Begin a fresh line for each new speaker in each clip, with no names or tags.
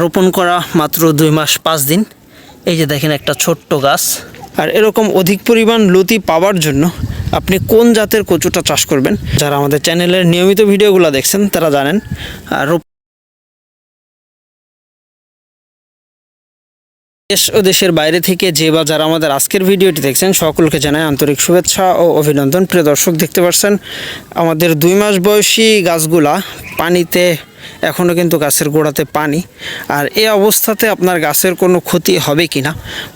রোপণ করা মাত্র দুই মাস, পাঁচ দিন। এই যে দেখেন একটা ছোট্ট গাছ। আর এরকম অধিক পরিমাণ লতি পাওয়ার জন্য আপনি কোন জাতের কচুটা চাষ করবেন, যারা আমাদের চ্যানেলের নিয়মিত ভিডিওগুলো দেখছেন, তারা জানেন। আর দেশ ও দেশের বাইরে থেকে যে বা যারা আমাদের আজকের ভিডিওটি দেখছেন, সকলকে জানায় আন্তরিক শুভেচ্ছা ও অভিনন্দন। প্রিয় দর্শক, দেখতে পাচ্ছেন, আমাদের দুই মাস বয়সী গাছগুলা পানিতে এখনও কিন্তু গাছের গোড়াতে পানি। আর এ অবস্থাতে আপনার গাছের কোনো ক্ষতি হবে কি না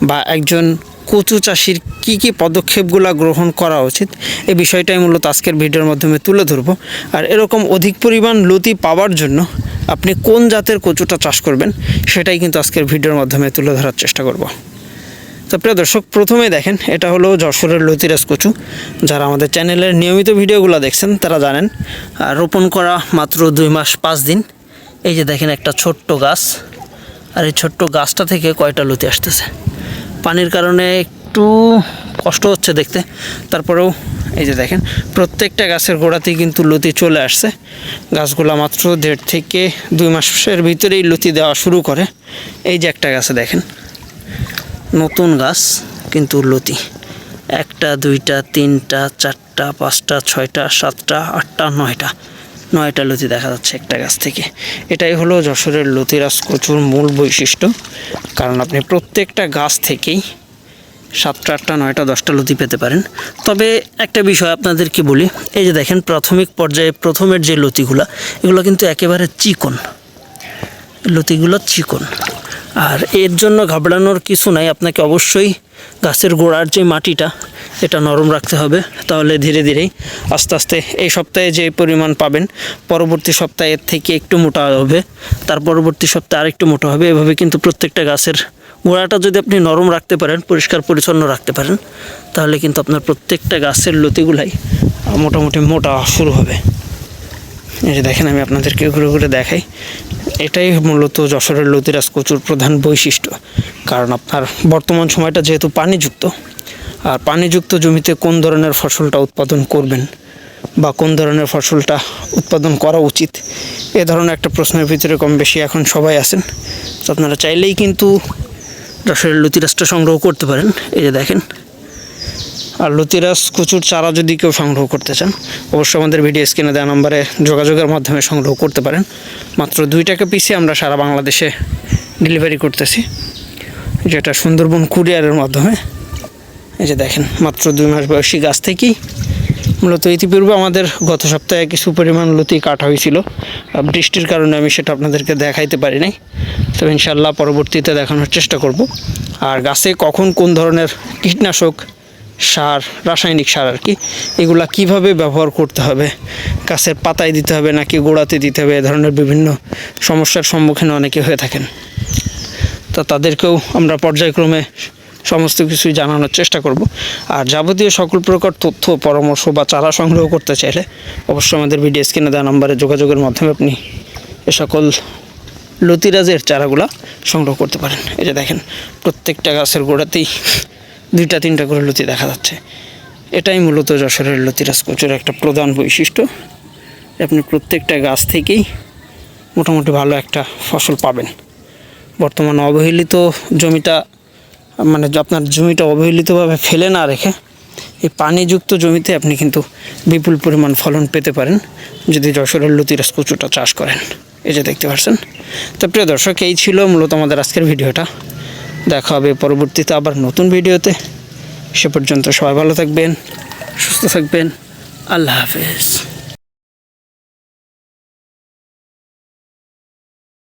বা একজন কচু চাষির কী কী পদক্ষেপগুলো গ্রহণ করা উচিত এই বিষয়টাই মূলত আজকের ভিডিওর মাধ্যমে তুলে ধরবো। আর এরকম অধিক পরিমাণ লতি পাওয়ার জন্য আপনি কোন জাতের কচুটা চাষ করবেন, সেটাই কিন্তু আজকের ভিডিওর মাধ্যমে তুলে ধরার চেষ্টা করব। তো প্রিয় দর্শক, প্রথমে দেখেন, এটা হলো যশোরের লতিরাজ কচু। যারা আমাদের চ্যানেলের নিয়মিত ভিডিওগুলো দেখছেন, তারা জানেন আর রোপণ করা মাত্র দুই মাস পাঁচ দিন। এই যে দেখেন একটা ছোট্ট গাছ, আর এই ছোট্ট গাছটা থেকে কয়টা লতি আসতেছে? পানির কারণে একটু কষ্ট হচ্ছে দেখতে। তারপরেও এই যে দেখেন, প্রত্যেকটা গাছের গোড়াতেই কিন্তু লতি চলে আসছে। গাছগুলো মাত্র দেড় থেকে দুই মাসের ভিতরেই লতি দেওয়া শুরু করে। এই যে একটা গাছে দেখেন, নতুন গাছ কিন্তু লতি। একটা, দুইটা, তিনটা, চারটা, পাঁচটা, ছয়টা, সাতটা, আটটা, নয়টা। নয়টা লতি দেখা যাচ্ছে একটা গাছ থেকে। এটাই হলো যশোরের লতিরাজ কচুর মূল বৈশিষ্ট্য। কারণ আপনি প্রত্যেকটা গাছ থেকেই সাতটা, আটটা, নয়টা, দশটা লতি পেতে পারেন। তবে একটা বিষয় আপনাদেরকে বলি, এই যে দেখেন প্রাথমিক পর্যায়ে প্রথমের যে লতিগুলো, এগুলো কিন্তু একেবারে চিকন। লতিগুলো চিকন। আর এর জন্য ঘাবড়ানোর কিছু নাই, আপনাকে অবশ্যই গাছের গোড়ার যে মাটিটা, এটা নরম রাখতে হবে। তাহলে ধীরে ধীরেই আস্তে আস্তে এই সপ্তাহে যে পরিমাণ পাবেন, পরবর্তী সপ্তাহে এর থেকে একটু মোটা হবে। তার পরবর্তী সপ্তাহে আরেকটু মোটা হবে। এভাবে কিন্তু প্রত্যেকটা গাছের গোড়াটা যদি আপনি নরম রাখতে পারেন, পরিষ্কার পরিচ্ছন্ন রাখতে পারেন, তাহলে কিন্তু আপনার প্রত্যেকটা গাছের লতিগুলাই মোটামুটি মোটা শুরু হবে। এই যে দেখেন, আমি আপনাদেরকে ঘুরে ঘুরে দেখাই। এটাই মূলত যশোরের লতিরাজ কচুর প্রধান বৈশিষ্ট্য। কারণ আপনার বর্তমান সময়টা যেহেতু পানিযুক্ত, আর পানিযুক্ত জমিতে কোন ধরনের ফসলটা উৎপাদন করবেন বা কোন ধরনের ফসলটা উৎপাদন করা উচিত, এ ধরনের একটা প্রশ্নের ভিতরে কম বেশি এখন সবাই আছেন। তো আপনারা চাইলেই কিন্তু যশোরের লতিরাজটা সংগ্রহ করতে পারেন। এই যে দেখেন আর লতিরাজ কচুর চারা যদি কেউ সংগ্রহ করতে চান, অবশ্যই আমাদের ভিডিও স্ক্রিনে দেওয়া নম্বরে যোগাযোগের মাধ্যমে সংগ্রহ করতে পারেন। মাত্র দুই টাকা পিসে আমরা সারা বাংলাদেশে ডেলিভারি করতেছি, যেটা সুন্দরবন কুরিয়ারের মাধ্যমে। এই যে দেখেন, মাত্র দুই মাস বয়সী গাছ থেকেই মূলত ইতিপূর্বে আমাদের গত সপ্তাহে কিছু পরিমাণ লতি কাটা হয়েছিল। বৃষ্টির কারণে আমি সেটা আপনাদেরকে দেখাইতে পারি নাই। তবে ইনশাল্লাহ পরবর্তীতে দেখানোর চেষ্টা করব। আর গাছে কখন কোন ধরনের কীটনাশক সার, রাসায়নিক সার আর কি। এগুলা কীভাবে ব্যবহার করতে হবে? গাছের পাতায় দিতে হবে নাকি গোড়াতে দিতে হবে? এ ধরনের বিভিন্ন সমস্যার সম্মুখীন অনেকে হয়ে থাকেন। তো তাদেরকেও আমরা পর্যায়ক্রমে সমস্ত কিছুই জানানোর চেষ্টা করব। আর যাবতীয় সকল প্রকার তথ্য, পরামর্শ বা চারা সংগ্রহ করতে চাইলে অবশ্যই আমাদের ভিডিও স্ক্রিনে দেওয়া নম্বরে যোগাযোগের মাধ্যমে আপনি এ সকল লতিরাজের চারাগুলা সংগ্রহ করতে পারেন। এই যে দেখেন, প্রত্যেকটা গাছের গোড়াতেই দুইটা, তিনটা করে লতি দেখা যাচ্ছে। এটাই মূলত যশোরের লতিরাজ কচুর একটা প্রধান বৈশিষ্ট্য। আপনি প্রত্যেকটা গাছ থেকেই মোটামুটি ভালো একটা ফসল পাবেন। বর্তমানে অবহেলিত জমিটা মানে আপনার জমিটা অবহেলিতভাবে ফেলে না রেখে এই পানিযুক্ত জমিতে আপনি কিন্তু বিপুল পরিমাণ ফলন পেতে পারেন যদি যশোরের লতিরাজ কচুটা চাষ করেন। এই যে দেখতে পাচ্ছেন। তো প্রিয় দর্শক, এই ছিল মূলত আমাদের আজকের ভিডিওটা। দেখা হবে পরবর্তীতে আবার নতুন ভিডিওতে। সে পর্যন্ত সবাই ভালো থাকবেন, সুস্থ থাকবেন। আল্লাহ হাফেজ।